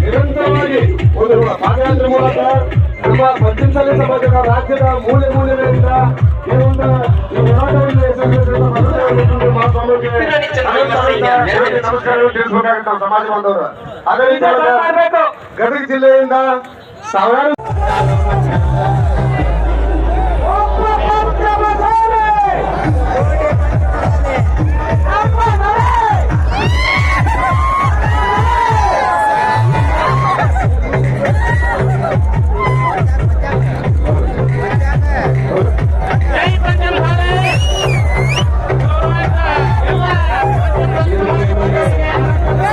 ನಿರಂತರವಾಗಿ ಒಂದು ಪಾದಯಾತ್ರೆ ಮೂಲಕ ನಮ್ಮ ಪಶ್ಚಿಮ ಸಮಾಜದ ರಾಜ್ಯದ ಮೂಲೆ ಮೂಲೆಗಳಿಂದ ಈ ಒಂದು ಹೋರಾಟವನ್ನು ನಮಸ್ಕಾರಗಳು ತಿಳಿಸಬೇಕಾಗುತ್ತೆ ಸಮಾಜ ಬಾಂಧವರು ಅದೇ ರೀತಿ ಗದಗ ಜಿಲ್ಲೆಯಿಂದ ಸಾವಿರಾರು Thank you.